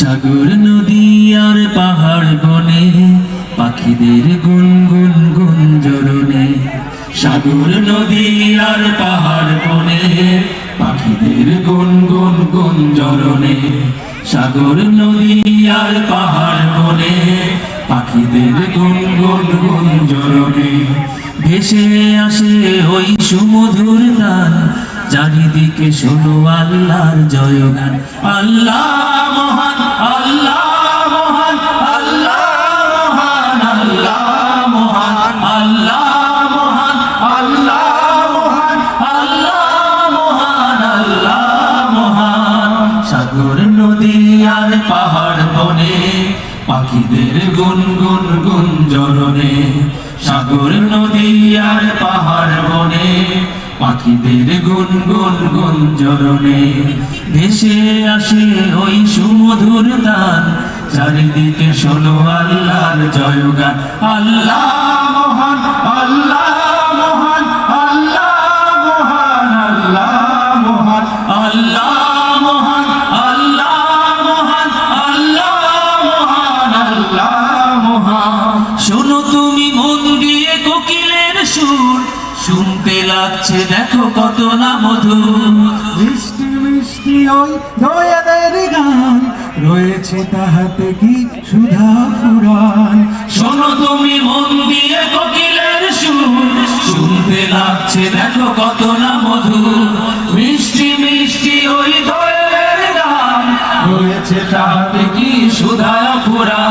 সাগর নদী আর পাহাড় বনে, পাখিদের গুন গুন গুন জরনে সাগর নদী আর পাহাড় বনে, পাখিদের গুন গুন গুন জরনে সাগর নদী আর পাহাড় বনে, পাখিদের গুন গুন গুন জরনে ভেসে আসে ওই সুমধুর গান চারিদিকে শোনো আল্লাহর জয়গান আল্লাহ আল্লাহ মহান আল্লাহ আল্লাহ আল্লাহ আল্লাহ আল্লাহ নদী আর পাহাড় পাখিদের গুন সাগর নদী আর পাহাড় বনে পাখিদের গুন গুন গুন জরণে ভেসে আসে ওই সুমধুর দান চারিদিকে শোনো আল্লাহর জয়গান। আল্লাহ মহান আল্লাহ মহান, আল্লাহ আল্লাহ মহান, আল্লাহ শোনো তুমি মন দিয়ে কোকিলের সুর। শুনতে লাগছে দেখো কত না মধু মিষ্টি মিষ্টি ওই দয়াদের গান রয়েছে তাহাতে কি সুধা ফুরান। শোনো তুমি মন দিয়ে কোকিলের সুর শুনতে লাগছে দেখো কত না মধু মিষ্টি মিষ্টি ওই দোয়েলের গান রয়েছে তাহাতে কি সুধা কোথা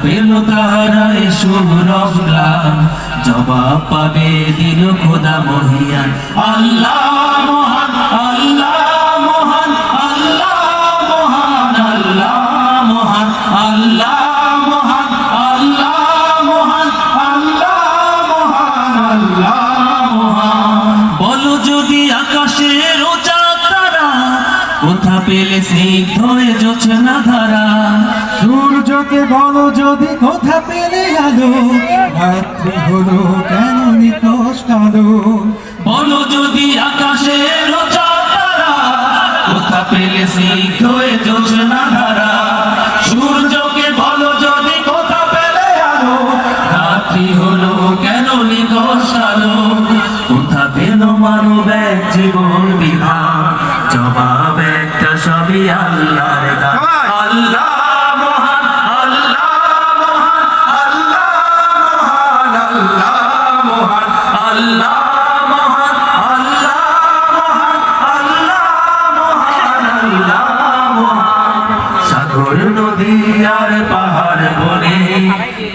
পাবেন তাহারায় সৌরভ গ্রাম জবাব পাবে দিল খোদা মহিয়ান। আল্লাহ মহান, আল্লাহ যদি আকাশের কোথা পেলে সিদ্ধ হয়ে যোচনা ধারা? সূর্যকে বলো যদি কোথা পেলে আলো রাত্রি হলো কেন নিকশ কালো? বলো যদি আকাশে কোথা পেলে স্নিগ্ধ হয়ে জোছনা ধারা। সূর্যকে বলো যদি কোথা পেলে আলো রাত্রি হলো কেন আলো কোথা পেল মানব এক জীবন বিধান জবাব একটা সবই আল্লাহর দান। আল্লাহ